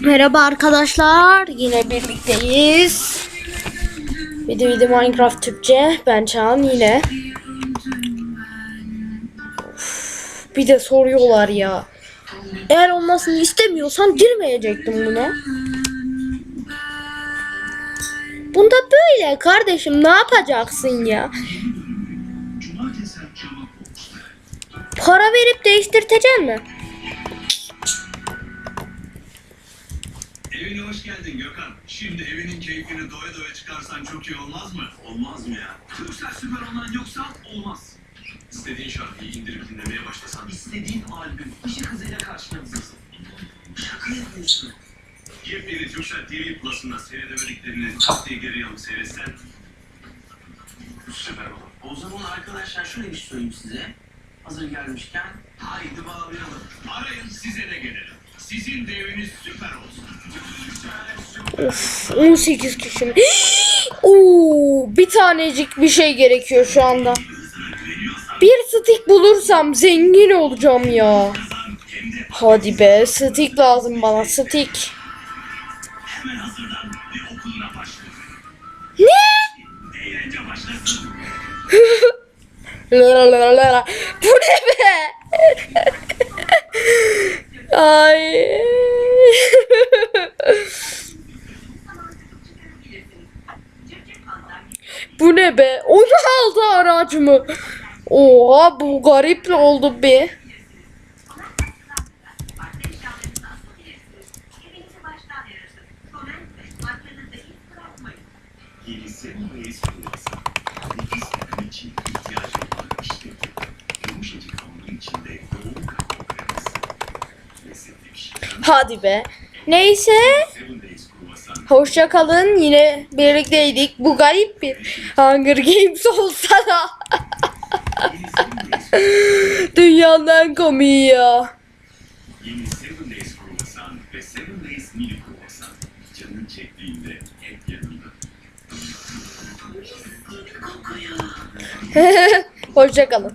Merhaba arkadaşlar. Yine birlikteyiz. Video video Minecraft Türkçe. Ben Çağan yine. Bir de soruyorlar ya. Eğer olmasını istemiyorsan girmeyecektim buna. Bunda böyle kardeşim ne yapacaksın ya? Para verip değiştirtecek mi? Evine hoş geldin Gökhan. Şimdi evinin keyfini doya doya çıkarsan çok iyi olmaz mı? Olmaz mı ya? Türksel Süper Online yoksa olmaz. İstediğin şarkıyı indirip dinlemeye başlasan. istediğin albüm ışık hızıyla karşınızdasın. Şaka yapıyorsun. Yepyeni Türksel TV Plus'ında seyredemediklerini tak diye geri alıp seyretsen süper olur. O zaman arkadaşlar şöyle bir şey söyleyeyim size. Hazır gelmişken Haydi bağlayalım. Arayın size de gelelim. Sizin de eviniz süper. Of 18 kişi mi? Oo, bir tanecik bir şey gerekiyor şu anda. Bir stick bulursam zengin olacağım ya. Hadi be stick lazım bana stick. Ne? La la la la. Bu ne be? Ay. Bu ne be? Onu aldı aracımı. Oha bu garip oldu be. Hadi be. Neyse. Hoşça kalın. Yine birlikteydik. Bu garip bir Hunger Games olsa da. Dünyanın en komiği ya. Hoşçakalın.